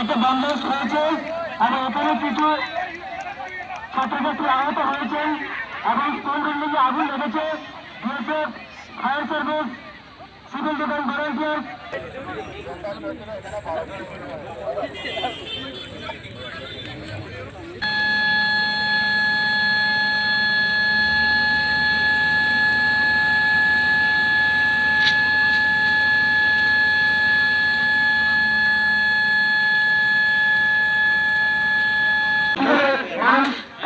একটা বন্দোবস্ত হয়েছে, এবং এখানে কিছু ছাত্রছাত্রী আহত হয়েছে, এবং স্কুল বিল্ডিংয়ে আগুন লেগেছে। BSF fire service civil defence volunteer মানুষ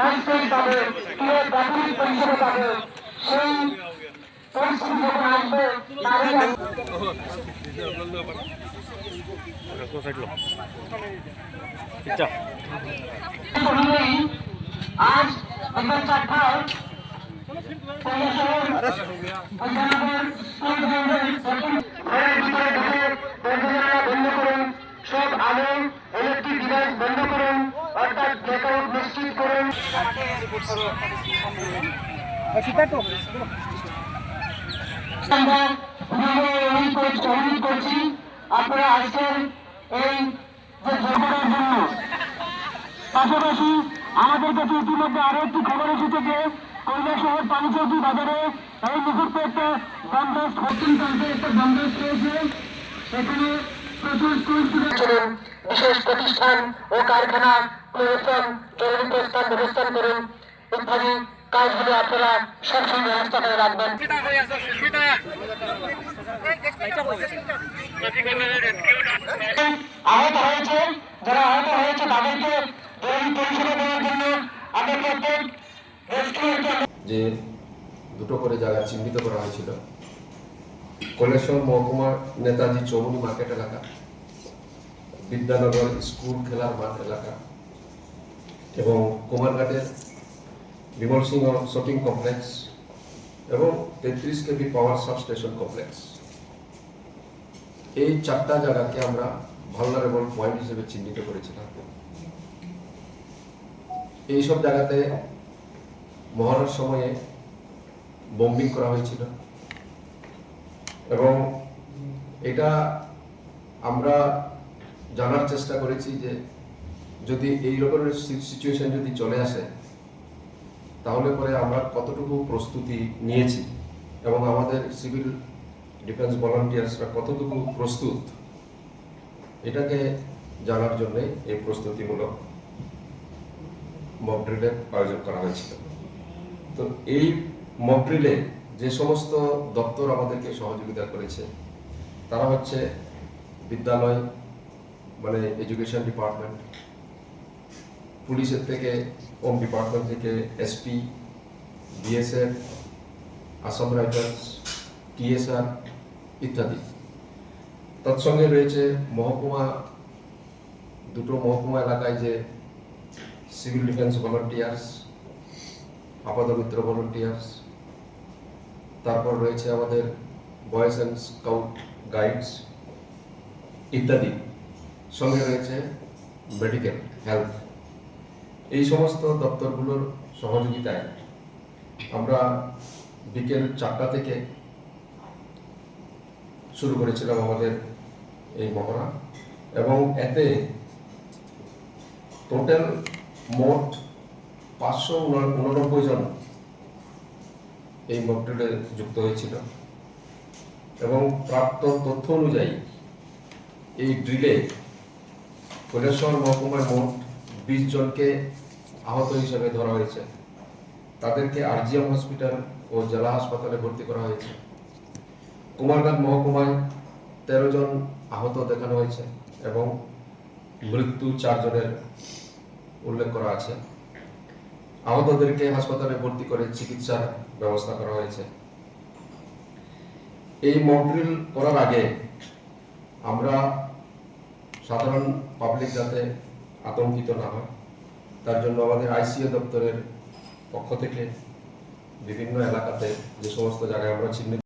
স্বাস্থ্যই পাবে কীভাবে প্রাথমিক পরিষেবা পাবে সেই পরিস্থিতি যখন আসবে আজ বিকেল চারটায় বন্ধ করুন সব আলো ইলেকট্রিক ডিভাইস বন্ধ করুন অর্থাৎ ব্ল্যাকআউট নিশ্চিত করুন আমরা বিভাগে অনুরোধ পাশাপাশি আমাদের কাছে ইতিমধ্যে আরও একটি খবর এসেছে যে কৈলাসহর পানিচৌকি বাজারে এই মুহূর্তে একটা বন্দোবস্ত একটা বন্দোবস্ত রয়েছে সেখানে বিশেষ প্রতিষ্ঠান ও কারখানা প্রতিষ্ঠান কেন্দ্রস্থান ব্যবস্থান করুন। ইত্যাদি কাজগুলো আপনারা সবসময় ব্যবস্থা করে রাখবেন। আহত হয়েছে যারা আহত হয়েছে তাদেরকে জরুরি পরিষেবা দেওয়ার জন্য আমরা প্রত্যেক যে দুটো করে জায়গা চিহ্নিত করা হয়েছিল। কলেশ্বর মহকুমার নেতাজি চৌমুনি মার্কেট এলাকা, বিদ্যানগর স্কুল খেলার মাঠ এলাকা এবং কুমারঘাটের বিমল সিংহ শপিং কমপ্লেক্স এবং তেত্রিশ কেবি পাওয়ার সাবস্টেশন কমপ্লেক্স। এই চারটা জায়গাকে আমরা ভালনারেবল পয়েন্ট হিসেবে চিহ্নিত করেছিলাম। এইসব জায়গাতে মহড়ার সময়ে বম্বিং করা হয়েছিল। এবং এটা আমরা জানার চেষ্টা করেছি যে যদি এই রকমের সিচুয়েশন যদি চলে আসে, তাহলে পরে আমরা কতটুকু প্রস্তুতি নিয়েছি এবং আমাদের সিভিল ডিফেন্স ভলান্টিয়ার্সরা কতটুকু প্রস্তুত, এটাকে জানার জন্য এই প্রস্তুতিমূলক মক ড্রিলের আয়োজন করা হয়েছিল। তো এই মক ড্রিলে যে সমস্ত দপ্তর আমাদেরকে সহযোগিতা করেছে, তারা হচ্ছে বিদ্যালয় মানে এডুকেশন ডিপার্টমেন্ট পুলিশের থেকে হোম ডিপার্টমেন্ট থেকে SP BSF Assam rifles TSR ইত্যাদি। তৎসঙ্গে রয়েছে মহকুমা, দুটো মহকুমা এলাকায় যে সিভিল ডিফেন্স ভলান্টিয়ার্স আপাতমিত্র ভলান্টিয়ার্স তারপর রয়েছে আমাদের বয়েজ অ্যান্ড স্কাউট গাইডস ইত্যাদি। সঙ্গে রয়েছে মেডিকেল হেলথ এই সমস্ত দপ্তরগুলোর সহযোগিতায় আমরা বিকেল চারটা থেকে শুরু করেছিলাম আমাদের এই মহড়া এবং এতে টোটাল মোট পাঁচশো উননব্বই জন এই মকড্রিলে যুক্ত হয়েছিল। এবং প্রাপ্ত তথ্য অনুযায়ী এই ড্রিলে কৈলাসহর মহকুমায় মোট বিশ জনকে আহত হিসেবে ধরা হয়েছে। তাদেরকে আরজিএম হসপিটাল ও জেলা হাসপাতালে ভর্তি করা হয়েছে। কুমারঘাট মহকুমায় তেরো জন আহত দেখানো হয়েছে এবং মৃত্যু চারজনের উল্লেখ করা আছে। আহতদেরকে হাসপাতালে ভর্তি করে চিকিৎসার ব্যবস্থা করা হয়েছে। এই মকড্রিল করার আগে আমরা সাধারণ পাবলিক যাতে আতঙ্কিত না হয়, তার জন্য আমাদের আইসিএ দপ্তরের পক্ষ থেকে বিভিন্ন এলাকাতে যে সমস্ত জায়গায় আমরা চিহ্নিত